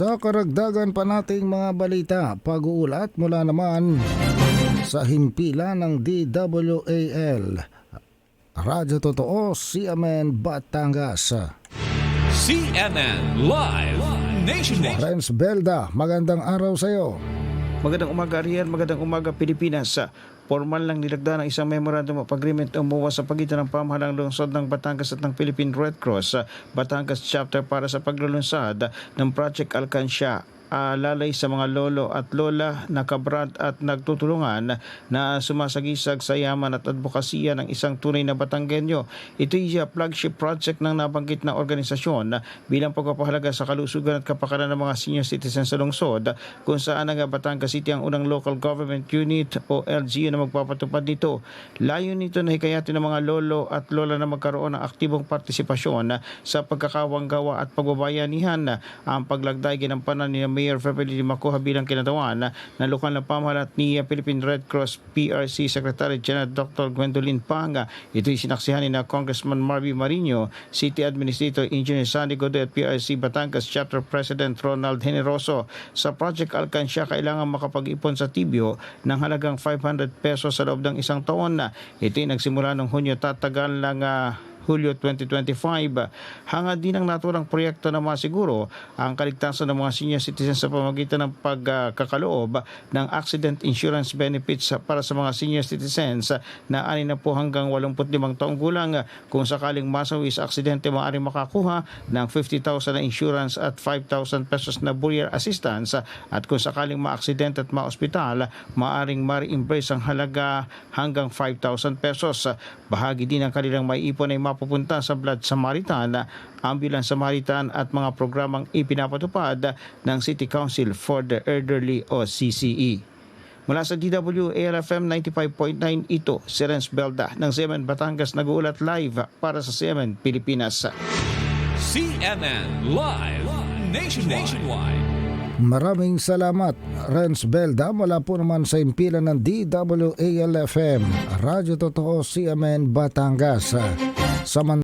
Sa karagdagan pa nating mga balita, pag-uulat mula naman sa himpila ng DWAL. Radyo Totoo, CMN Batangas. CNN Live Nationwide. Renz Belda, magandang araw sa iyo. Magandang umaga Rian, magandang umaga Pilipinas. Formal lang nilagda ng isang memorandum of agreement umuwa sa pagitan ng pamahalang lungsod ng Batangas at ng Philippine Red Cross. Batangas chapter para sa paglulunsad ng Project Alcansya alalay sa mga lolo at lola na kabrad at nagtutulungan na sumasagisag sa yaman at advokasya ng isang tunay na Batanggenyo. Ito ay uh, flagship project ng nabanggit na organisasyon bilang pagpapahalaga sa kalusugan at kapakanan ng mga senior citizens sa lungsod kung saan ang Batangas City ang unang local government unit o LGU na magpapatupad nito. Layo nito na hikayatin ng mga lolo at lola na magkaroon ng aktibong partisipasyon sa pagkakawanggawa at pagbabayanihan ang paglagday ginampanan ni Mayor February Makuha bilang kinatawan na lokal na pamahalat ni Philippine Red Cross PRC Secretary General Dr. Gwendolyn Panga. Ito'y sinaksihan ni na Congressman Marvin Marino, City Administrator Engineer Sandy Godoy at PRC Batangas Chapter President Ronald Generoso. Sa Project Alcansya, kailangan makapag-ipon sa Tibio ng halagang 500 pesos sa loob ng isang taon na. Ito'y nagsimula noong Hunyo tatagal lang ah, Hulyo 2025. Hangad din ang naturang proyekto na masiguro ang kaligtasan ng mga senior citizens sa pamagitan ng pagkakaloob ng accident insurance benefits para sa mga senior citizens na ani na po hanggang 85 taong gulang. Kung sakaling masawi sa aksidente, maaaring makakuha ng 50,000 na insurance at 5,000 pesos na burial assistance at kung sakaling maaksidente at maospital, maaaring ma-reimburse ang halaga hanggang 5,000 pesos. Bahagi din ng kanilang maiipon ay mapupunta sa Blood Samaritan, Ambulance Samaritan at mga programang ipinapatupad ng City Council for the Elderly o CCE. Mula sa DWALFM 95.9 ito, si Renz Belda ng CMN Batangas nag-uulat live para sa CMN Pilipinas. CNN Live Nationwide. Maraming salamat, Renz Belda, mula po naman sa impila ng DWAL-FM, Radyo Totoo, CMN Batangas. Someone